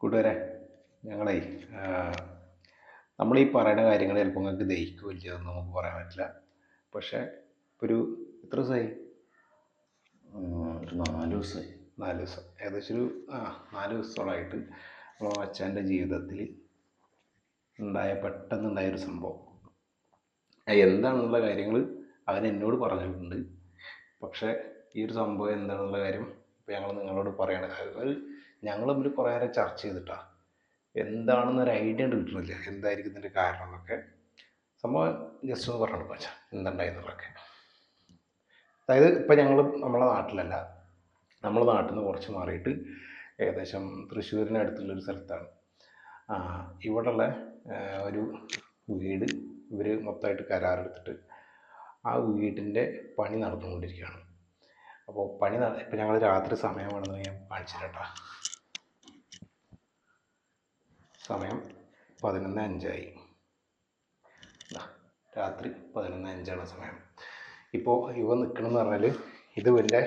കൂട്ടുകാരെ ഞങ്ങളെ നമ്മൾ ഈ പറയുന്ന കാര്യങ്ങൾ ചിലപ്പോൾ നിങ്ങൾക്ക് ദഹിക്കില്ല എന്ന് നമുക്ക് പറയാൻ പറ്റില്ല. പക്ഷേ ഒരു എത്ര ദിവസമായി നാല് ദിവസമായി നാല് ദിവസം. ഏകദേശം ഒരു ആ നാല് ദിവസത്തോളമായിട്ട് നമ്മൾ അച്ഛന്റെ ജീവിതത്തിൽ ഉണ്ടായ പെട്ടെന്നുണ്ടായ ഒരു സംഭവം. എന്താണെന്നുള്ള കാര്യങ്ങൾ അവൻ എന്നോട് പറഞ്ഞിട്ടുണ്ട്. പക്ഷേ ഈ ഒരു സംഭവം എന്താണെന്നുള്ള കാര്യം ഇപ്പോൾ ഞങ്ങൾ നിങ്ങളോട് പറയണത് അത് ഞങ്ങൾ തമ്മിൽ കുറേ നേരം ചർച്ച ചെയ്തിട്ടാണ് എന്താണെന്നൊരു ഐഡിയ കിട്ടുന്നില്ല എന്തായിരിക്കും ഇതിന്റെ കാരണം എന്നൊക്കെ. സംഭവം ജസ്റ്റ് ഒന്ന് പറഞ്ഞു വെച്ചാൽ എന്തുണ്ടായെന്നുള്ളതൊക്കെ അതായത് ഇപ്പം ഞങ്ങൾ നമ്മളെ നാട്ടിലല്ല. നമ്മളെ നാട്ടിൽ നിന്ന് കുറച്ച് മാറിയിട്ട് ഏകദേശം തൃശ്ശൂരിനടുത്തുള്ളൊരു സ്ഥലത്താണ്. ഇവിടെയുള്ള ഒരു വീട് ഇവർ മൊത്തമായിട്ട് കരാറെടുത്തിട്ട് ആ വീടിന്റെ പണി നടന്നുകൊണ്ടിരിക്കുകയാണ്. അപ്പോൾ പണി നട ഇപ്പം ഞങ്ങൾ രാത്രി സമയമാണെന്ന് ഞാൻ കാണിച്ചു തരട്ടാ സമയം പതിനൊന്ന് അഞ്ചായി. രാത്രി പതിനൊന്ന് അഞ്ചാണ് സമയം. ഇപ്പോൾ ഇവ നിൽക്കണമെന്ന് പറഞ്ഞാൽ ഇത് വലിയ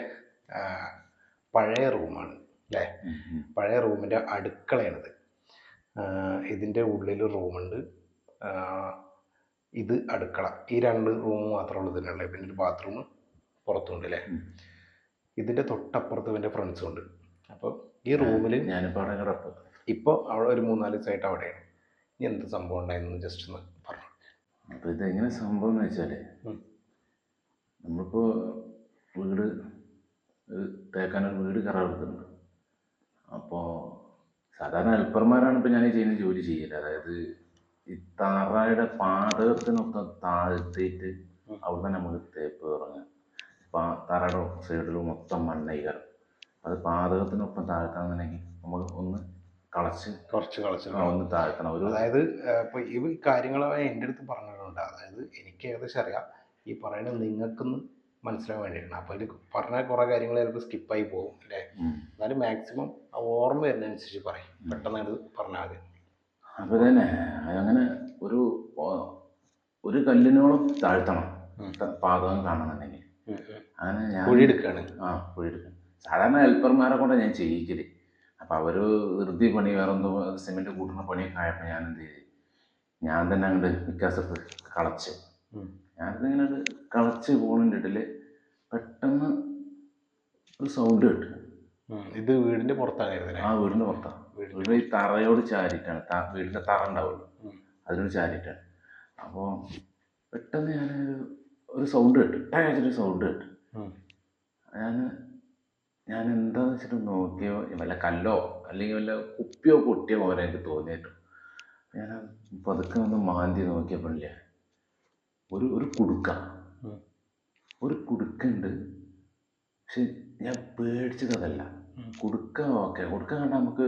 പഴയ റൂമാണ് അല്ലേ പഴയ റൂമിന്റെ അടുക്കളയാണിത്. ഇതിന്റെ ഉള്ളിൽ റൂമുണ്ട്. ഇത് അടുക്കള. ഈ രണ്ട് റൂം മാത്രമേ ഉള്ളൂ ഇതിനുള്ളത് പിന്നെ ഒരു ബാത്റൂം പുറത്തുണ്ട് അല്ലേ. ഇതിന്റെ തൊട്ടപ്പുറത്ത് ഇവന്റെ ഫ്രണ്ട്സും ഉണ്ട്. അപ്പോൾ ഈ റൂമിൽ ഞാനിപ്പോൾ ഇപ്പോൾ അവിടെ ഒരു മൂന്നാൽ ദിവസമായിട്ട് അവിടെയാണ്. ഇനി എന്ത് സംഭവം ഉണ്ടായിരുന്നു ജസ്റ്റ് ഒന്ന് പറഞ്ഞു. അപ്പോൾ ഇതെങ്ങനെ എങ്ങനെ സംഭവം എന്ന് വെച്ചാൽ. നമ്മളിപ്പോൾ വീട് തേക്കാനൊരു വീട് കരാറെടുത്തിട്ടുണ്ട് അപ്പോൾ സാധാരണ ഹെൽപ്പർമാരാണ് ഇപ്പോൾ ഞാൻ ഈ ചെയ്യുന്ന ജോലി ചെയ്യൽ. അതായത് ഈ തറയുടെ പാതകത്തിനൊക്കെ താഴ്ത്തിയിട്ട് അവിടെ തന്നെ നമുക്ക് തേപ്പ് തുടങ്ങാം പാ തറയുടെ സൈഡിൽ മൊത്തം മണ്ണയിക്കാരം അത് പാതകത്തിനൊപ്പം താഴ്ത്താന്നുണ്ടെങ്കിൽ നമ്മൾ ഒന്ന് കളച്ച്. കുറച്ച് കളച്ച് ഒന്ന് താഴ്ത്തണം. ഒരു അതായത് ഇപ്പൊ ഈ കാര്യങ്ങൾ എന്റെ അടുത്ത് പറഞ്ഞിട്ടുണ്ട്. അതായത് എനിക്ക് ഏകദേശം അറിയാം. ഈ പറയുന്നത് നിങ്ങൾക്കൊന്ന് മനസ്സിലാക്കാൻ വേണ്ടിയിട്ടാണ്. അപ്പോൾ ഇതിൽ പറഞ്ഞ കുറേ കാര്യങ്ങൾ ചിലപ്പോൾ സ്കിപ്പായി പോകും അല്ലേ. എന്നാലും മാക്സിമം ഓർമ്മ വരുന്നതനുസരിച്ച് പറയും. പെട്ടെന്ന് അത് പറഞ്ഞാൽ മതി. അപ്പോൾ തന്നെ അങ്ങനെ ഒരു ഒരു കല്ലിനോളം താഴ്ത്തണം. പാതകം കാണണമെന്നുണ്ടെങ്കിൽ. അങ്ങനെ ഞാൻ കുഴിയെടുക്കുകയാണ് ആ കുഴിയെടുക്കുക സാധാരണ ഹെൽപ്പർമാരെ കൊണ്ട് ഞാൻ ചെയ്യിക്കൽ. അപ്പോൾ അവർ ധൃതി പണി വേറെ എന്തോ സിമെന്റ് കൂട്ടുന്ന പണിയൊക്കെ ആയപ്പോൾ ഞാൻ എന്ത് ചെയ്തു? ഞാൻ തന്നെ അങ്ങോട്ട് വിക്കാസത്ത് കളച്ച്. ഞാൻ ഞാനിത് ഇങ്ങനെ കളച്ച് പോകുന്നതിന്റെ ഇടയിൽ പെട്ടെന്ന് ഒരു സൗണ്ട് കേട്ടു. ഇത് വീടിന്റെ പുറത്താണ് ആ വീടിന്റെ പുറത്താണ് വീടിന്റെ വീട് ഈ തറയോട് ചാരിട്ടാണ് വീടിന്റെ തറ ഉണ്ടാവുള്ളൂ. അതിനോട് ചാരിട്ടാണ് അപ്പോൾ പെട്ടെന്ന് ഞാൻ ഒരു സൗണ്ട് കേട്ടു. ഒരു സൗണ്ട് കേട്ടു. ഞാൻ ഞാൻ എന്താന്ന് വെച്ചിട്ട് നോക്കിയോ വല്ല കല്ലോ അല്ലെങ്കിൽ വല്ല കുപ്പിയോ പൊട്ടിയോ പോലെ എനിക്ക് തോന്നിയിട്ടു ഞാൻ പതുക്കെ ഒന്ന് മാന്തി നോക്കിയപ്പോഴില്ലേ ഒരു ഒരു കുടുക്ക. ഒരു കുടുക്കുണ്ട് പക്ഷെ ഞാൻ പേടിച്ചത് അതല്ല കുടുക്ക ഓക്കെ. കുടുക്ക കണ്ടാൽ നമുക്ക്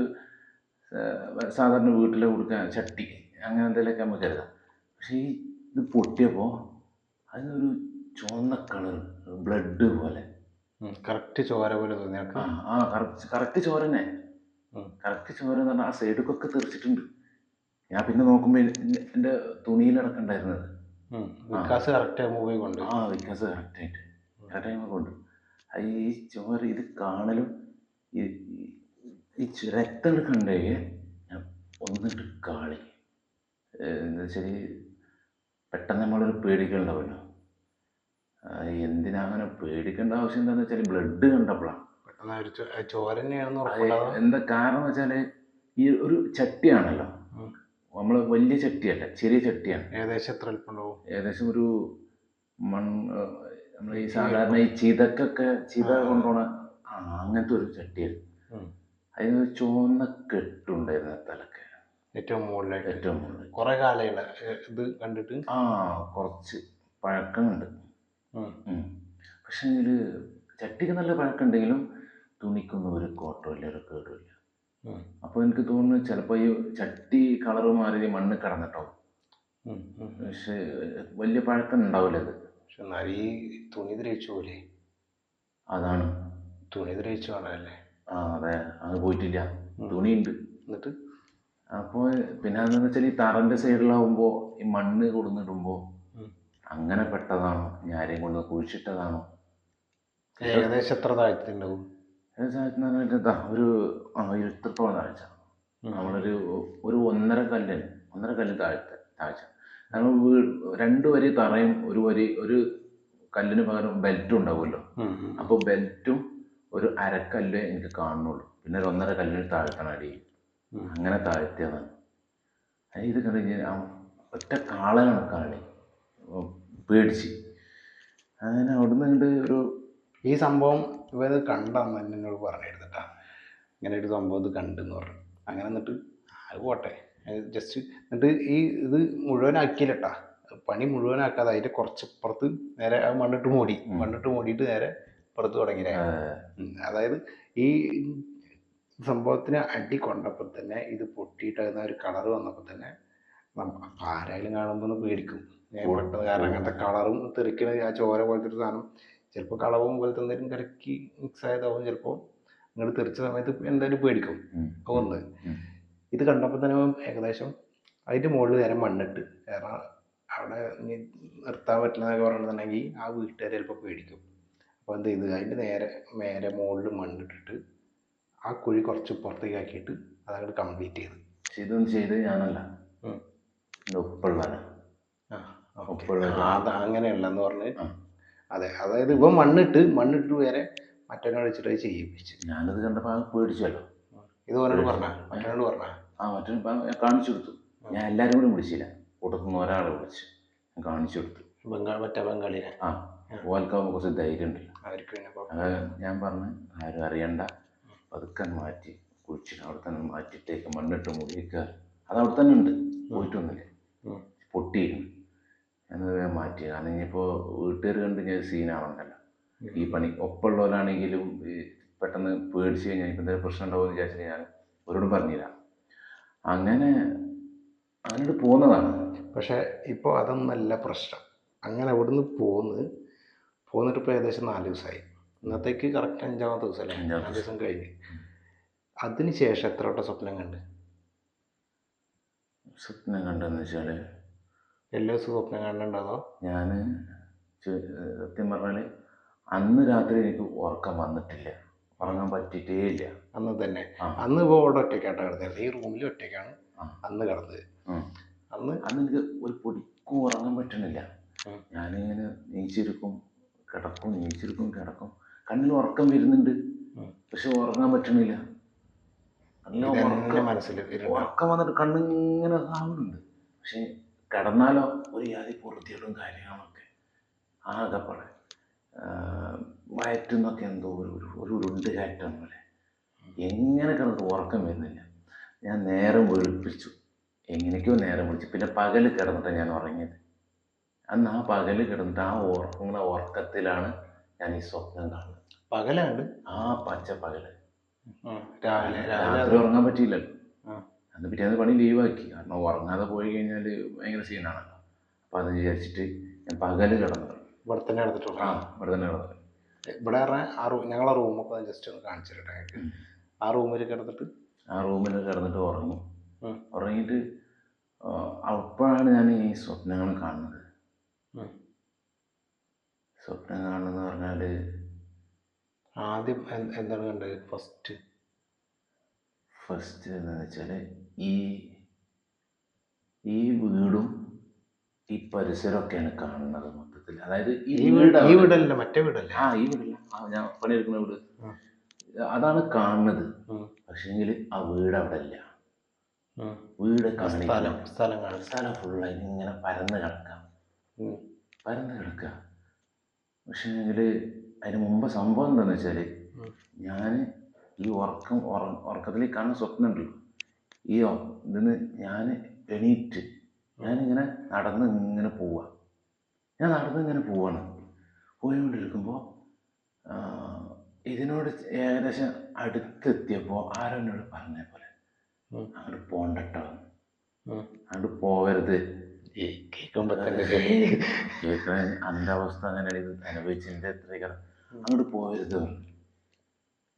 സാധാരണ വീട്ടിലെ കുടുക്ക ചട്ടി അങ്ങനെ എന്തെങ്കിലുമൊക്കെ നമുക്ക് കരുതാം. പക്ഷേ ഈ ഇത് പൊട്ടിയപ്പോൾ അതിനൊരു ചുവന്ന കളർ ബ്ലഡ് പോലെ. കറക്റ്റ് ചോര പോലെ തോന്നി ആ കറക്റ്റ് കറക്റ്റ് ചോര തന്നെ. ഉം. കറക്റ്റ് ചോര എന്ന് പറഞ്ഞാൽ ആ സൈഡിലൊക്കെ തെറിച്ചിട്ടുണ്ട്. ഞാൻ പിന്നെ നോക്കുമ്പോൾ എന്റെ തുണിയിലടക്കണ്ടായിരുന്നത്. വികാസ് കറക്റ്റ് മൂവി കൊണ്ട് ആ. കറക്റ്റായിട്ട് കറക്റ്റ് ടൈം കൊണ്ട് ആ ഈ ചോര ഇത് കാണലും ഈ രക്തം കണ്ടേ ഞാൻ ഒന്നിട്ട് കാളി. എന്താ വെച്ചാൽ പെട്ടെന്ന് നമ്മളൊരു ആ, എന്തിനാ അങ്ങനെ പേടിക്കേണ്ട ആവശ്യം എന്താണെന്ന് വെച്ചാൽ ബ്ലഡ് കണ്ടപ്പോഴാണ് എന്താ കാരണം വെച്ചാൽ ഈ ഒരു ചട്ടിയാണല്ലോ. നമ്മൾ വലിയ ചട്ടിയല്ല ചെറിയ ചട്ടിയാണ്. ഏകദേശം എത്ര എളുപ്പമുണ്ടാവും ഏകദേശം ഒരു മൺ നമ്മൾ ഈ സാധാരണ ഈ ചിതക്കൊക്കെ ചിത. കൊണ്ടുപോണ അങ്ങനത്തെ ഒരു ചട്ടിയാണ്. അതിന് ചുവന്ന കെട്ടുണ്ടായിരുന്നു തലക്ക്. ഏറ്റവും മുകളിലായിട്ട്. ഏറ്റവും മുകളിൽ കുറേ കാലമുള്ള ഇത് കണ്ടിട്ട്? ആ കുറച്ച് പഴക്കമുണ്ട്. പക്ഷേ ഇതിൽ ചട്ടിക്ക് നല്ല പഴക്കമുണ്ടെങ്കിലും തുണിക്കൊന്നും ഒരു കോട്ടമില്ല ഒരു കേടുമില്ല ഇല്ല അപ്പോൾ എനിക്ക് തോന്നുന്നു ചിലപ്പോൾ ഈ ചട്ടി കളർ മാറി മണ്ണ് കടന്നിട്ടോ. ഉം. വലിയ പഴക്കം ഉണ്ടാവില്ല അത്. പക്ഷെ എന്നാലും ഈ തുണി ദ്രവിച്ചു പോലെ അതാണ്. തുണി ദ്രവിച്ചു കാണാനല്ലേ ആ അതെ. അത് പോയിട്ടില്ല. തുണി തുണിയുണ്ട്. എന്നിട്ട്? അപ്പോൾ പിന്നെ അതെന്ന് വെച്ചാൽ ഈ തറന്റെ സൈഡിലാവുമ്പോൾ ഈ മണ്ണ് കൊടുന്നിടുമ്പോൾ. അങ്ങനെ പെട്ടതാണോ? ഞാൻ ആരെയും കൊണ്ട് കുഴിച്ചിട്ടതാണോ? ഏകദേശം എത്ര താഴ്ത്തിണ്ടാവും ഒരു ഇരുത്തത്തോളം താഴ്ച. നമ്മളൊരു ഒരു ഒന്നര കല്ലിന് ഒന്നര കല്ല് താഴ്ത്ത താഴ്ച. നമ്മൾ രണ്ടു വരി തറയും ഒരു വരി ഒരു കല്ലിന് പകരം ബെൽറ്റും ഉണ്ടാവുമല്ലോ. അപ്പോൾ ബെൽറ്റും ഒരു അരക്കല്ല് എനിക്ക് കാണുന്നുള്ളൂ. പിന്നെ ഒരു ഒന്നര കല്ലിന് താഴ്ത്തണം അടി. അങ്ങനെ താഴ്ത്തിയതാണ്. ഇത് കണ്ടു കഴിഞ്ഞാൽ ഒറ്റ കാളനാണ് കാണി പേടിച്ച്. അങ്ങനെ അവിടുന്ന് ഇങ്ങോട്ട് ഒരു ഈ സംഭവം ഇവർ കണ്ടെന്ന് തന്നെ എന്നോട് പറഞ്ഞിരുന്നിട്ടാ. ഇങ്ങനെ ഒരു സംഭവം ഇത് കണ്ടെന്ന് പറഞ്ഞു. അങ്ങനെ എന്നിട്ട് അത് പോട്ടെ. ജസ്റ്റ് എന്നിട്ട് ഈ ഇത് മുഴുവനാക്കിയില്ലട്ടാ. പണി മുഴുവനാക്കാതെ അതിന്റെ കുറച്ച് പുറത്ത് നേരെ മണ്ണിട്ട് മൂടി. മണ്ണിട്ട് മൂടിയിട്ട് നേരെ പുറത്ത് തുടങ്ങി. അതായത് ഈ സംഭവത്തിന് അടി കൊണ്ടപ്പോൾ തന്നെ ഇത് പൊട്ടിയിട്ടാകുന്ന ഒരു കളറ് വന്നപ്പോൾ തന്നെ ആരായാലും കാണുമ്പോൾ ഒന്ന് പേടിക്കും. ഞാൻ ഓ. കാരണം അങ്ങനത്തെ കളറും തെറിക്കണ ആ ചോര പോലത്തെ ഒരു സാധനം. ചിലപ്പോൾ കളവും പോലത്തെ എന്തെങ്കിലും കലക്കി മിക്സ് ആയതാവും ചിലപ്പോൾ ഇങ്ങോട്ട് തെറിച്ച സമയത്ത് എന്തായാലും പേടിക്കും. ഒന്ന് ഇത് കണ്ടപ്പോൾ തന്നെ ഏകദേശം അതിന്റെ മുകളിൽ നേരെ മണ്ണിട്ട്. കാരണം അവിടെ നിർത്താൻ പറ്റില്ലെന്നൊക്കെ പറഞ്ഞിട്ടുണ്ടെങ്കിൽ ആ വീട്ടുകാർ ചിലപ്പോൾ പേടിക്കും. അപ്പോൾ എന്ത് ചെയ്ത്? അതിന്റെ നേരെ നേരെ മുകളിൽ മണ്ണിട്ടിട്ട് ആ കുഴി കുറച്ച് പുറത്തേക്ക് ആക്കിയിട്ട് അതങ്ങോട്ട് കംപ്ലീറ്റ് ചെയ്ത്. ഇതൊന്നും ചെയ്ത് ഞാനല്ല. ഉം. എന്റെ എന്ന് പറഞ്ഞ് അതെ അതായത് ഇവൻ മണ്ണിട്ട് മണ്ണിട്ട് വേറെ മറ്റൊരാൾ വെച്ചിട്ട് ചെയ്യിപ്പിച്ച്. ഞാനത് കണ്ടപ്പോൾ ആ പേടിച്ചല്ലോ. ഇത് പറഞ്ഞു പറഞ്ഞ മറ്റവനോട് പറഞ്ഞ. ആ മറ്റൊരു കാണിച്ചു കൊടുത്തു. ഞാൻ എല്ലാവരും കൂടി വിളിച്ചില്ല. കൂട്ടത്തുനിന്ന് ഒരാളെ വിളിച്ച് കാണിച്ചു കൊടുത്തു. ബംഗാൾ മറ്റേ ബംഗാളിനെ. ആ ഓൽക്കാവുമ്പോൾ കുറച്ച് ധൈര്യം ഉണ്ടല്ലോ. അവർക്ക് ഞാൻ പറഞ്ഞു ആരും അറിയണ്ട. പതുക്കെ മാറ്റി കുഴിച്ചിട്ട് അവിടെ തന്നെ മാറ്റിയിട്ടേക്ക് മണ്ണിട്ട് മുടിയിക്കുക അത് അവിടെ തന്നെ ഉണ്ട്. പോയിട്ടൊന്നുമില്ല. പൊട്ടിയിരുന്നു. ഞാനത് ഞാൻ മാറ്റി. കാരണം ഇനിയിപ്പോൾ വീട്ടുകാർ കണ്ട് ഞാൻ സീനാവണ്ടല്ലോ ഈ പണി ഒപ്പമുള്ളവരാണെങ്കിലും പെട്ടെന്ന് പേടിച്ച് കഴിഞ്ഞാൽ ഇപ്പം എന്തെങ്കിലും പ്രശ്നം ഉണ്ടാവുമെന്ന് വിചാരിച്ചിട്ട് ഞാൻ അവരോടും പറഞ്ഞില്ല. അങ്ങനെ അങ്ങോട്ട് പോകുന്നതാണ് പക്ഷേ ഇപ്പോൾ അതൊന്നല്ല പ്രശ്നം. അങ്ങനെ അവിടുന്ന് പോന്ന് പോന്നിട്ട് ഇപ്പോൾ ഏകദേശം നാല് ദിവസമായി ഇന്നത്തേക്ക് കറക്റ്റ് അഞ്ചാമത്തെ ദിവസമല്ലേ അഞ്ചാമത്തെ ദിവസം. കഴിഞ്ഞ്. അതിന് ശേഷം എത്ര വട്ടം സ്വപ്നം കണ്ട്? സ്വപ്നം കണ്ടെന്ന് വെച്ചാൽ എല്ലാ ദിവസവും സ്വപ്നം കണ്ടുണ്ടോ ഞാൻ സത്യം പറഞ്ഞാൽ അന്ന് രാത്രി എനിക്ക് ഉറക്കം വന്നിട്ടില്ല. ഉറങ്ങാൻ പറ്റിയിട്ടേ ഇല്ല അന്ന് തന്നെ. അന്ന് ഇപ്പോൾ അവിടെ ഒറ്റയ്ക്കാട്ടോ കിടന്നത്. ഈ റൂമിൽ ഒറ്റയ്ക്കാണ്. അന്ന് കിടന്നത്. അന്ന് അന്ന് എനിക്ക് ഒരു പൊടിക്കും ഉറങ്ങാൻ പറ്റണില്ല. ഞാനിങ്ങനെ നീച്ചിരിക്കും കിടക്കും നീച്ചിരിക്കും കിടക്കും. കണ്ണിൽ ഉറക്കം വരുന്നുണ്ട്. പക്ഷെ ഉറങ്ങാൻ പറ്റണില്ല. കണ്ണിൽ ഉറക്കം മനസ്സിൽ. ഉറക്കം വന്നിട്ട് കണ്ണിങ്ങനെ കാണുന്നുണ്ട്. പക്ഷെ കിടന്നാലോ ഒരു യാതി പൂർത്തിയുള്ള കാര്യങ്ങളൊക്കെ ആകെപ്പാടെ പറ വയറ്റുന്നൊക്കെ എന്തോ ഒരു ഒരു ഉരുണ്ട് കയറ്റം പോലെ. എങ്ങനെ കിടന്നിട്ട് ഉറക്കം വരുന്നില്ല. ഞാൻ നേരം വെളുപ്പിച്ചു. എങ്ങനെയൊക്കെയോ നേരം വിളിച്ചു പിന്നെ പകൽ കിടന്നിട്ടാണ് ഞാൻ ഉറങ്ങിയത്. അന്ന് ആ പകൽ കിടന്നിട്ട് ആ ഉറങ്ങുന്ന ഉറക്കത്തിലാണ് ഞാൻ ഈ സ്വപ്നം കാണുന്നത്. പകലാണ്? ആ പച്ച പകൽ. രാവിലെ രാത്രി ഉറങ്ങാൻ പറ്റിയില്ലല്ലോ. അന്ന് പിറ്റേന്ന് പണി ലീവാക്കി കാരണം ഉറങ്ങാതെ പോയി കഴിഞ്ഞാൽ ഭയങ്കര സീനാണല്ലോ അപ്പോൾ അത് വിചാരിച്ചിട്ട് ഞാൻ പകൽ കിടന്നു ഇവിടെ തന്നെ കിടന്നിട്ടുണ്ട് ആ ഇവിടെ തന്നെ കിടന്നു ഇവിടെ ആ റൂം ഞങ്ങളെ റൂമൊക്കെ ജസ്റ്റ് ഒന്ന് കാണിച്ചു തരട്ടെ. ആ റൂമിൽ കിടന്നിട്ട്? ആ റൂമിൽ കിടന്നിട്ട് ഉറങ്ങും. ഉറങ്ങിയിട്ട് അപ്പോഴാണ് ഞാൻ ഈ സ്വപ്നങ്ങൾ കാണുന്നത്. സ്വപ്നം കാണുന്നത് പറഞ്ഞാൽ ആദ്യം എന്ത്- എന്താണ് കണ്ടത്? ഫസ്റ്റ് ഫസ്റ്റ് എന്താണെന്ന് വെച്ചാൽ ഈ ഈ വീടും ഈ പരിസരമൊക്കെയാണ് കാണുന്നത് മൊത്തത്തിൽ അതായത് ഈ വീട് ഈ വീടല്ല മറ്റേ വീടല്ല? ആ ഈ വീടല്ല. ആ ഞാൻ പണിയെടുക്കുന്ന വീട്. അതാണ് കാണുന്നത്. പക്ഷേങ്കിൽ ആ വീട് അവിടെ ഇല്ല. വീട് സ്ഥലം സ്ഥലം ഫുള്ളായിട്ട് ഇങ്ങനെ പരന്ന് കിടക്കാം. പരന്ന് കിടക്കുക. പക്ഷേങ്കിൽ അതിന് മുമ്പ് സംഭവം എന്താണെന്ന് വെച്ചാൽ. ഞാൻ ഈ ഉറക്കം ഉറക്കത്തിലേക്ക് കാണുന്ന സ്വപ്നം ഉണ്ടല്ലോ ഈ ഇതിന്ന് ഞാൻ എണീറ്റ് ഞാനിങ്ങനെ നടന്ന് ഇങ്ങനെ പോവുക ഞാൻ നടന്ന് ഇങ്ങനെ പോവാണ്. പോയിക്കൊണ്ടിരിക്കുമ്പോൾ ഇതിനോട് ഏകദേശം അടുത്തെത്തിയപ്പോൾ ആരോ എന്നോട് പറഞ്ഞ പോലെ. അങ്ങോട്ട് പോണ്ടട്ടോ. അങ്ങോട്ട് പോവരുത്. ഈ കേൾക്കുമ്പോൾ എന്റെ അവസ്ഥ അങ്ങനെ അനുഭവിച്ചതിന്റെ എത്ര അങ്ങോട്ട് പോകരുത് പറഞ്ഞു.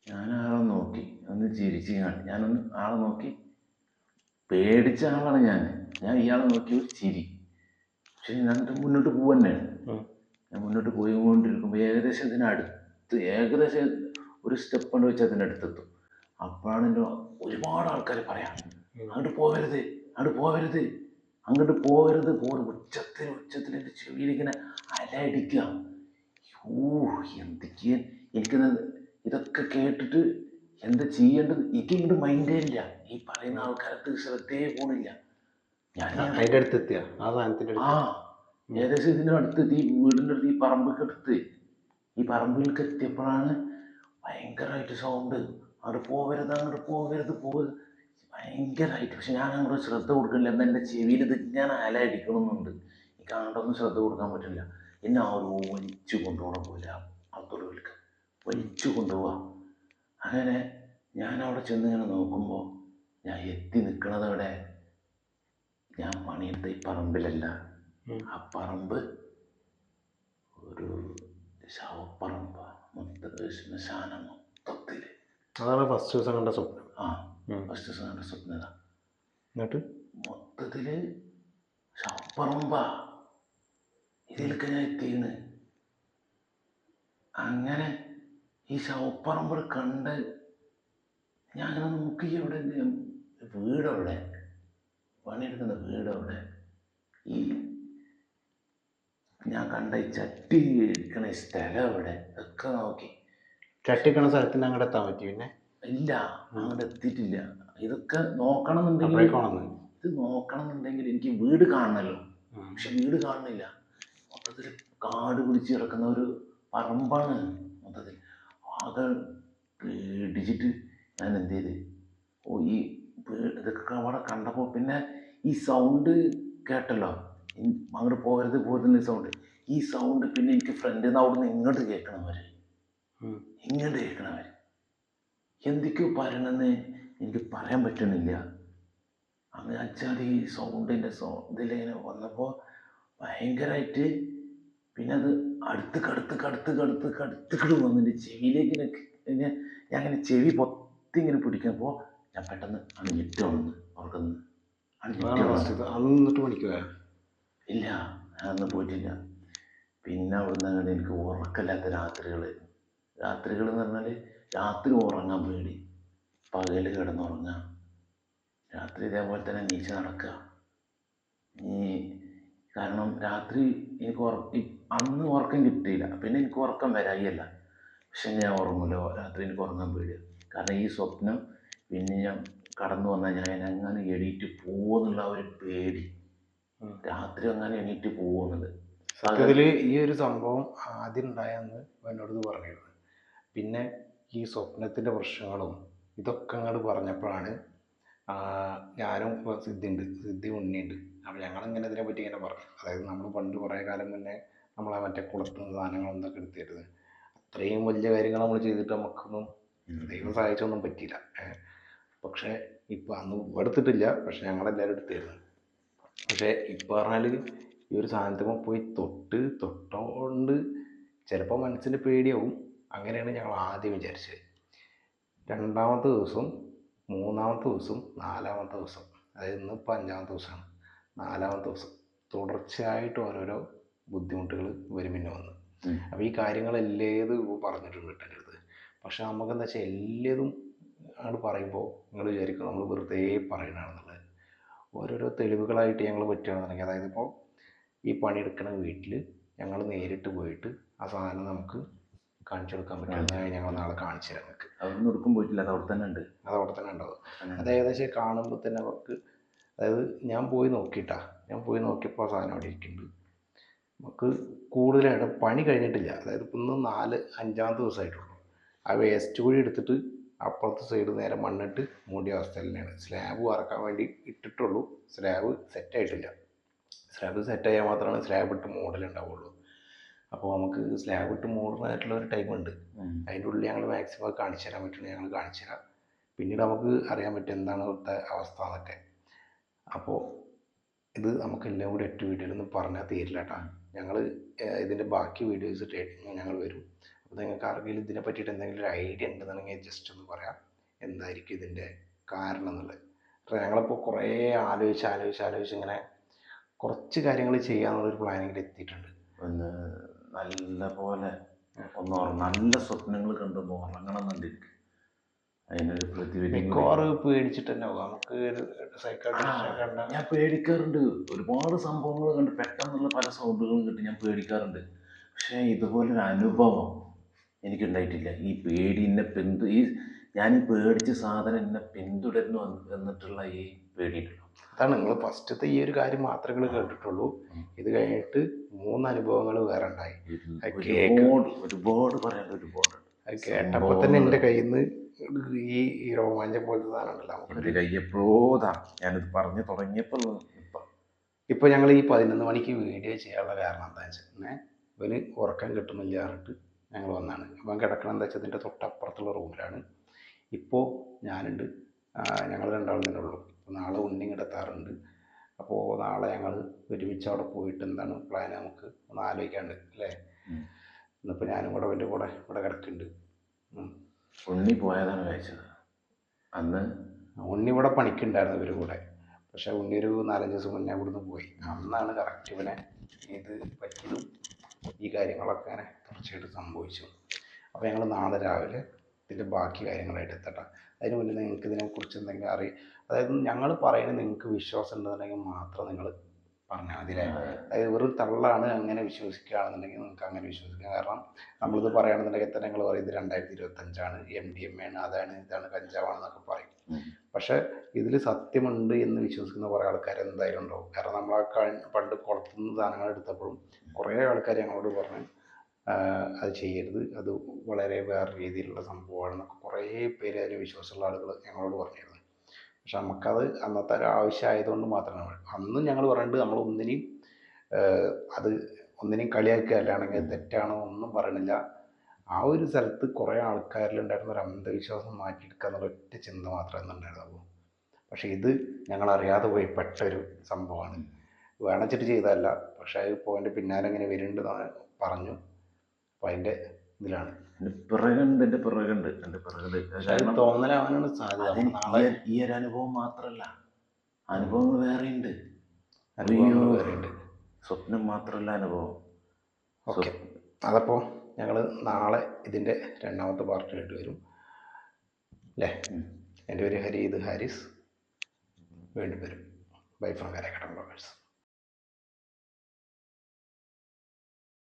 ഞാൻ ആളെ നോക്കി. ഒന്ന് ചിരിച്ച് കാണി ഞാനൊന്ന് ആളെ നോക്കി. പേടിച്ച ആളാണ് ഞാൻ. ഞാൻ ഇയാളെ നോക്കി ഒരു ചിരി. പക്ഷെ ഞാൻ മുന്നോട്ട് പോവന്നെയാണ് ഉം. ഞാൻ മുന്നോട്ട് പോയിക്കൊണ്ടിരിക്കുമ്പോൾ ഏകദേശം ഇതിനടുത്ത് ഏകദേശം ഒരു സ്റ്റെപ്പ് കൊണ്ട് വെച്ച് അതിനടുത്തെത്തും അപ്പോഴാണ് എന്റെ ഒരുപാട് ആൾക്കാർ പറയാം അങ്ങോട്ട് പോവരുത് അങ്ങോട്ട് പോവരുത് അങ്ങോട്ട് പോവരുത്. പോകരുത് ഉച്ചത്തിൽ ഉച്ചത്തിൽ എന്റെ ചെവിയിലിങ്ങനെ അലയടിക്കുക ഓ എന്തൊക്കെയാ എനിക്കത് ഇതൊക്കെ കേട്ടിട്ട് എന്താ ചെയ്യേണ്ടത്? ഇങ്ങോട്ട് മൈൻഡേ ഇല്ല. ഈ പറയുന്ന ആൾക്കാരത്ത് ശ്രദ്ധയെ പോണില്ല. ഞാൻ അതിന്റെ അടുത്ത് എത്തിയ ആ സാധനത്തിന്റെ ആ ഏകദേശം ഇതിന്റെ അടുത്ത് ഈ വീടിന്റെ അടുത്ത് ഈ പറമ്പൊക്കെ എടുത്ത് ഈ പറമ്പിലേക്ക് എത്തിയപ്പോഴാണ് ഭയങ്കരമായിട്ട് സൗണ്ട് അങ്ങോട്ട് പോകരുത് അങ്ങോട്ട് പോകരുത് പോകരുത് ഭയങ്കരമായിട്ട്. പക്ഷെ ഞാൻ അങ്ങോട്ട് ശ്രദ്ധ കൊടുക്കണില്ല. എന്നാൽ എന്റെ ചെവിയിൽ ഇത് ഞാൻ അലയടിക്കണമെന്നുണ്ട് എനിക്ക് അങ്ങോട്ടൊന്നും ശ്രദ്ധ കൊടുക്കാൻ പറ്റില്ല. എന്നെ ആരോ വലിച്ചു കൊണ്ടുപോകണം പോലെ. അബ്ദുള്ളിലേക്ക് വലിച്ചു കൊണ്ടുപോവാ. അങ്ങനെ ഞാൻ അവിടെ ചെന്നിങ്ങനെ നോക്കുമ്പോൾ ഞാൻ എത്തി നിൽക്കണത് അവിടെ ഞാൻ പണിയെടുത്ത ഈ പറമ്പിലല്ല. ആ പറമ്പ് ഒരു ശവപ്പറമ്പ. മൊത്തം ശ്മശാന മൊത്തത്തിൽ അതാണ് ഫസ്റ്റ് ദിവസം കണ്ട സ്വപ്നം. ആ ഫസ്റ്റ് ഫസ്റ്റ് കണ്ട സ്വപ്നത. എന്നിട്ട്? മൊത്തത്തിൽ ശവപ്പറമ്പ. ഇതിലൊക്കെ ഞാൻ എത്തിയെന്ന്. അങ്ങനെ ഈ ശവപ്പറമ്പ് കണ്ട് ഞാൻ അങ്ങനെ നോക്കി അവിടെ വീടവിടെ? പണിയെടുക്കുന്ന വീടവിടെ? ഈ ഞാൻ കണ്ട ഈ ചട്ടി ഇരിക്കണ ഈ സ്ഥലം അവിടെ ഒക്കെ നോക്കി. ചട്ടിക്കണ സ്ഥലത്തിന് അങ്ങോട്ട് എത്താൻ പറ്റി പിന്നെ? ഇല്ല അങ്ങോട്ട് എത്തിയിട്ടില്ല. ഇതൊക്കെ നോക്കണം എന്നുണ്ടെങ്കിൽ അപ്പോഴേക്കാണെന്ന് ഇത് നോക്കണം എന്നുണ്ടെങ്കിൽ എനിക്ക് വീട് കാണണല്ലോ. പക്ഷെ വീട് കാണുന്നില്ല. മൊത്തത്തിൽ കാട് പിടിച്ച് കിടക്കുന്ന ഒരു പറമ്പാണ് മൊത്തത്തിൽ ആകെ പേടിച്ചിട്ട് ഞാൻ എന്ത് ചെയ്ത്? ഓ ഈ ഇതൊക്കെ അവിടെ കണ്ടപ്പോൾ പിന്നെ ഈ സൗണ്ട് കേട്ടല്ലോ? അങ്ങോട്ട് പോകരുത് പോരുന്ന സൗണ്ട് ഈ സൗണ്ട് പിന്നെ എനിക്ക് ഫ്രണ്ടിൽ നിന്ന് അവിടെ നിന്ന് ഇങ്ങോട്ട് കേൾക്കണവർ. ഇങ്ങോട്ട് കേൾക്കണവർ എന്തൊക്കെയോ പറയണമെന്ന് എനിക്ക് പറയാൻ പറ്റുന്നില്ല അങ്ങനെ വെച്ചാൽ ഈ സൗണ്ടിന്റെ സൗ ഇതിലിങ്ങനെ വന്നപ്പോൾ ഭയങ്കരമായിട്ട് പിന്നെ അത് അടുത്ത് കടുത്ത് കടുത്ത് കടുത്ത് കടുത്തിക്കിട്ട് വന്നിട്ട് ചെവിയിലേക്ക് ഇങ്ങനെ ഇങ്ങനെ ഞാൻ അങ്ങനെ ചെവി പൊത്തി ഇങ്ങനെ പിടിക്കുമ്പോൾ ഞാൻ പെട്ടെന്ന് അണിഞ്ഞിട്ട് വന്ന്. ഉറക്കുന്നു അതാണ് ഇല്ല ഞാൻ അന്ന് നിന്നിട്ട് പഠിക്കുക ഇല്ല ഞാനൊന്നും പോയിട്ടില്ല. പിന്നെ അവിടുന്ന് അങ്ങനെ എനിക്ക് ഉറക്കമില്ലാത്ത രാത്രികൾ രാത്രികൾ എന്ന് പറഞ്ഞാൽ രാത്രി ഉറങ്ങാൻ പേടി. പകൽ കിടന്നുറങ്ങാം. രാത്രി ഇതേപോലെ തന്നെ നീച്ച നടക്കുക ഈ കാരണം രാത്രി എനിക്ക് ഉറക്കം അന്ന് ഉറക്കം കിട്ടിയില്ല. പിന്നെ എനിക്ക് ഉറക്കം വരായില്ല. പക്ഷെ ഞാൻ ഉറങ്ങൂല രാത്രി എനിക്ക് ഉറങ്ങാൻ പേടിയാണ് കാരണം ഈ സ്വപ്നം പിന്നെ ഞാൻ കടന്നു വന്നാൽ ഞാൻ എങ്ങനെ എണീറ്റ് പോകുമെന്നുള്ള ഒരു പേടി. രാത്രി അങ്ങനെ എണീറ്റ് പോകുന്നത് സത്യത്തിൽ ഈ ഒരു സംഭവം ആദ്യം ഉണ്ടായെന്ന് എന്നോട് പറഞ്ഞിരുന്നു. പിന്നെ ഈ സ്വപ്നത്തിന്റെ പ്രശ്നങ്ങളും ഇതൊക്കെ അങ്ങോട്ട് പറഞ്ഞപ്പോഴാണ് ഞാനും സിദ്ധി ഉണ്ട് സിദ്ധി ഉണ്ണിയുണ്ട്. അപ്പോൾ ഞങ്ങളിങ്ങനെ ഇതിനെ പറ്റി ഇങ്ങനെ പറഞ്ഞു? അതായത് നമ്മൾ പണ്ട് കുറേ കാലം മുന്നേ നമ്മളെ മറ്റേ കുളത്തുനിന്ന് സാധനങ്ങളും ഇതൊക്കെ എടുത്തിരുന്നത് അത്രയും വലിയ കാര്യങ്ങൾ നമ്മൾ ചെയ്തിട്ട് നമുക്കൊന്നും ദൈവം സഹായിച്ചൊന്നും പറ്റിയില്ല. പക്ഷേ ഇപ്പോൾ അന്ന് എടുത്തിട്ടില്ല പക്ഷെ ഞങ്ങളെല്ലാവരും എടുത്തിരുന്നു. പക്ഷേ ഇപ്പോൾ പറഞ്ഞാൽ ഈ ഒരു സാധനത്തുമ്പോൾ പോയി തൊട്ട് തൊട്ടോണ്ട് ചിലപ്പോൾ മനസ്സിന് പേടിയാവും. അങ്ങനെയാണ് ഞങ്ങൾ ആദ്യം വിചാരിച്ചത്. രണ്ടാമത്തെ ദിവസം മൂന്നാമത്തെ ദിവസം നാലാമത്തെ ദിവസം. അതായത് ഇന്നിപ്പോൾ അഞ്ചാമത്തെ ദിവസമാണ്. നാലാമത്തെ ദിവസം. തുടർച്ചയായിട്ട് ഓരോരോ ബുദ്ധിമുട്ടുകൾ വരും പിന്നെ വന്ന്. അപ്പോൾ ഈ കാര്യങ്ങളെല്ലേതും ഇപ്പോൾ പറഞ്ഞിട്ടുണ്ട് കേട്ടോ പക്ഷേ അടുത്ത്. പക്ഷെ നമുക്കെന്താ വെച്ചാൽ എല്ലതും അങ്ങോട്ട് പറയുമ്പോൾ നിങ്ങൾ വിചാരിക്കും നമ്മൾ വെറുതെ പറയണതാണെന്നുള്ളത്. ഓരോരോ തെളിവുകളായിട്ട് ഞങ്ങൾ പറ്റുകയാണെന്നുണ്ടെങ്കിൽ അതായത് ഇപ്പോൾ ഈ പണിയെടുക്കുന്ന വീട്ടിൽ ഞങ്ങൾ നേരിട്ട് പോയിട്ട് ആ സാധനം നമുക്ക് കാണിച്ചു കൊടുക്കാൻ പറ്റുമെന്ന് ഞങ്ങൾ നാളെ കാണിച്ചു തരാം നിങ്ങൾക്ക് അതൊന്നും എടുക്കും പോയിട്ടില്ല. അത് അവിടെ തന്നെ ഉണ്ട്. അത് അവിടെ തന്നെ ഉണ്ടാവും. അത് ഏകദേശം കാണുമ്പോൾ തന്നെ അവർക്ക് അതായത് ഞാൻ പോയി നോക്കിയിട്ടാ. ഞാൻ പോയി നോക്കിയപ്പോൾ ആ സാധനം അവിടെ ഇരിക്കുന്നുണ്ട്. നമുക്ക് കൂടുതലായിട്ട് പണി കഴിഞ്ഞിട്ടില്ല. അതായത് ഇപ്പം ഇന്ന് നാല് അഞ്ചാമത്തെ ദിവസമായിട്ടുള്ളൂ. ആ വേസ്റ്റ് കുഴി എടുത്തിട്ട് അപ്പുറത്തെ സൈഡ് നേരെ മണ്ണിട്ട് മൂടിയ അവസ്ഥയിൽ തന്നെയാണ്. സ്ലാബ് വറക്കാൻ വേണ്ടി ഇട്ടിട്ടുള്ളൂ. സ്ലാബ് സെറ്റായിട്ടില്ല സ്ലാബ് സെറ്റായാൽ മാത്രമാണ് സ്ലാബ് ഇട്ട് മൂടലുണ്ടാവുള്ളൂ അപ്പോൾ നമുക്ക് സ്ലാബ് ഇട്ട് മൂടുന്നതായിട്ടുള്ള ഒരു ടൈം ഉണ്ട്. അതിന്റെ ഉള്ളിൽ ഞങ്ങൾ മാക്സിമം കാണിച്ചു തരാൻ പറ്റുന്നത് ഞങ്ങൾ കാണിച്ചു തരാം. പിന്നീട് നമുക്ക് അറിയാൻ പറ്റും എന്താണ് ഇവിടുത്തെ അവസ്ഥ എന്നൊക്കെ. അപ്പോൾ ഇത് നമുക്ക് എല്ലാം കൂടി ഒറ്റ വീട്ടിലൊന്നും പറഞ്ഞാൽ തീരില്ല കേട്ടോ. ഞങ്ങൾ ഇതിന്റെ ബാക്കി വീഡിയോസ് ട്രേഡിങ് ഞങ്ങൾ വരും. അപ്പോൾ നിങ്ങൾക്ക് ആർക്കെങ്കിലും ഇതിനെ പറ്റിയിട്ട് എന്തെങ്കിലും ഒരു ഐഡിയ ഉണ്ടെന്നുണ്ടെങ്കിൽ ജസ്റ്റ് ഒന്ന് പറയാം. എന്തായിരിക്കും ഇതിന്റെ കാരണം എന്നുള്ളത്. അപ്പോൾ ഞങ്ങളിപ്പോൾ കുറേ ആലോചിച്ച് ആലോചിച്ച് ആലോചിച്ച് ഇങ്ങനെ കുറച്ച് കാര്യങ്ങൾ ചെയ്യാന്നുള്ളൊരു പ്ലാനിങ്ങിൽ എത്തിയിട്ടുണ്ട്. ഒന്ന് നല്ല പോലെ ഒന്ന് നല്ല സ്വപ്നങ്ങൾ കണ്ടൊന്ന് ഉറങ്ങണം എന്നുണ്ട് അതിനൊരു പ്രതിവിധി മിക്കവാറും പേടിച്ചിട്ട് തന്നെ പോകും. നമുക്ക് സൈക്കാട്രിസ്റ്റിനെ കണ്ട ഞാൻ പേടിക്കാറുണ്ട്. ഒരുപാട് സംഭവങ്ങൾ കണ്ട് പെട്ടെന്നുള്ള പല സൗണ്ടുകളും കിട്ടി ഞാൻ പേടിക്കാറുണ്ട്. പക്ഷേ ഇതുപോലൊരു അനുഭവം എനിക്കുണ്ടായിട്ടില്ല. ഈ പേടി എന്നെ പിന്തു ഈ ഞാൻ ഈ പേടിച്ച സാധനം എന്നെ പിന്തുടരുന്നു എന്നിട്ടുള്ള ഈ പേടിയിട്ടുള്ളൂ അതാണ് നിങ്ങൾ ഫസ്റ്റത്തെ ഈ ഒരു കാര്യം മാത്രമേ നിങ്ങൾ കേട്ടിട്ടുള്ളൂ ഇത് കഴിഞ്ഞിട്ട് മൂന്ന് അനുഭവങ്ങൾ വേറെ ഉണ്ടായി. ഒരുപാട് ഒരുപാട് പറയാൻ ഒരുപാട് അത് കേട്ടപ്പോൾ തന്നെ എന്റെ കയ്യിൽ നിന്ന് ഈ ഈ രോമാഞ്ചം പോലത്തെ സാധനമുണ്ടല്ലോ എന്റെ ഞാനിത് പറഞ്ഞു തുടങ്ങിയപ്പോൾ ഇപ്പം. ഇപ്പം ഞങ്ങൾ ഈ പതിനൊന്ന് മണിക്ക് വീഡിയോ ചെയ്യാനുള്ള കാരണം എന്താ വെച്ചിട്ടുണ്ടെങ്കിൽ ഇവന് ഉറക്കം കിട്ടുന്നില്ല പറഞ്ഞിട്ട് ഞങ്ങൾ വന്നാണ്. അവൻ കിടക്കണം എന്താ വെച്ചാൽ ഇതിന്റെ തൊട്ടപ്പുറത്തുള്ള റൂമിലാണ്. ഇപ്പോൾ ഞാനുണ്ട്. ഞങ്ങൾ രണ്ടാളും തന്നെ ഉള്ളൂ. നാളെ ഉണ്ണി കിടത്താറുണ്ട് അപ്പോൾ നാളെ ഞങ്ങൾ ഒരുമിച്ച് അവിടെ പോയിട്ട് എന്താണ് പ്ലാൻ നമുക്ക് ഒന്ന് ആലോചിക്കാണ്ട് അല്ലേ. ഇന്നിപ്പോൾ ഞാനും കൂടെ അവന്റെ കൂടെ ഇവിടെ കിടക്കുന്നുണ്ട്. ഉണ്ണി പോയതാണ് കഴിച്ചത്. അന്ന് ഉണ്ണി ഇവിടെ പണിക്കുണ്ടായിരുന്നു ഇവർ കൂടെ. പക്ഷെ ഉണ്ണി ഒരു നാലഞ്ച് ദിവസം മുന്നേ ഇവിടുന്ന് പോയി. അന്നാണ് കറക്റ്റ് ഇവനെ ഇത് പറ്റിയതും ഈ കാര്യങ്ങളൊക്കെ അങ്ങനെ തുടർച്ചയായിട്ട് സംഭവിച്ചു അപ്പോൾ ഞങ്ങൾ നാളെ രാവിലെ ഇതിന്റെ ബാക്കി കാര്യങ്ങളായിട്ട് എത്തട്ടെ. അതിന് മുന്നേ നിങ്ങൾക്ക് ഇതിനെക്കുറിച്ച് എന്തെങ്കിലും അറിയാം അതായത് ഞങ്ങൾ പറയുന്നത് നിങ്ങൾക്ക് വിശ്വാസം ഉണ്ടെന്നുണ്ടെങ്കിൽ മാത്രം നിങ്ങൾ പറഞ്ഞാൽ മതി അല്ലേ അതായത് വെറും തള്ളാണ് അങ്ങനെ വിശ്വസിക്കുകയാണെന്നുണ്ടെങ്കിൽ നമുക്ക് അങ്ങനെ വിശ്വസിക്കാം. കാരണം നമ്മളിത് പറയുകയാണെന്നുണ്ടെങ്കിൽ തന്നെ നിങ്ങൾ പറയും ഇത് രണ്ടായിരത്തി ഇരുപത്തഞ്ചാണ് എം ഡി എം ആണ് അതാണ് ഇതാണ് കഞ്ചാവാണെന്നൊക്കെ പറയും. പക്ഷേ ഇതിൽ സത്യമുണ്ട് എന്ന് വിശ്വസിക്കുന്ന കുറേ ആൾക്കാർ എന്തായാലും ഉണ്ടാവും. കാരണം നമ്മൾ ആ പണ്ട് കുളത്തുനിന്ന് സാധനങ്ങൾ എടുത്തപ്പോഴും കുറേ ആൾക്കാർ ഞങ്ങളോട് പറഞ്ഞു അത് ചെയ്യരുത് അത് വളരെ വേറെ രീതിയിലുള്ള സംഭവമാണെന്നൊക്കെ കുറേ പേര് അതിന് വിശ്വാസമുള്ള ആളുകൾ ഞങ്ങളോട് പറഞ്ഞിരുന്നു. പക്ഷെ നമുക്കത് അന്നത്തെ ഒരു ആവശ്യമായതുകൊണ്ട് മാത്രമാണ് അന്നും ഞങ്ങൾ പറഞ്ഞിട്ട് നമ്മൾ ഒന്നിനെയും അത് ഒന്നിനെയും കളിയാക്കുക അല്ലാണെങ്കിൽ തെറ്റാണോ ഒന്നും പറയണില്ല. ആ ഒരു സ്ഥലത്ത് കുറേ ആൾക്കാരിലുണ്ടായിരുന്ന ഒരു അന്ധവിശ്വാസം മാറ്റിയെടുക്കുക എന്നുള്ള ഒറ്റ ചിന്ത മാത്രമേ ഉണ്ടായിരുന്നുള്ളൂ. പക്ഷേ ഇത് ഞങ്ങൾ അറിയാതെ പോയി പെട്ട ഒരു സംഭവമാണ്. വേണച്ചിട്ട് ചെയ്തതല്ല. പക്ഷേ അത് എന്റെ പിന്നാലെ ഇങ്ങനെ വരുന്നുണ്ട് പറഞ്ഞു അപ്പോൾ അതിന്റെ ഇതിലാണ്. പിറകുണ്ട് എന്റെ പിറകുണ്ട് എന്റെ പിറകുണ്ട്. തോന്നലാവാനാണ് സാധ്യത. ഈ- ഒരു അനുഭവം മാത്രമല്ല അനുഭവങ്ങൾ വേറെയുണ്ട്. അനുഭവങ്ങൾ. വേറെയുണ്ട്. സ്വപ്നം മാത്രമല്ല അനുഭവം. ഓക്കെ. അതപ്പോൾ ഞങ്ങൾ നാളെ ഇതിന്റെ രണ്ടാമത്തെ പാർട്ടിയായിട്ട് വരും. അല്ലേ. എന്റെ പേര് ഹരി ഇത് ഹാരിസ്. വീണ്ടും വരും. Bye from Karakkattam bloggers.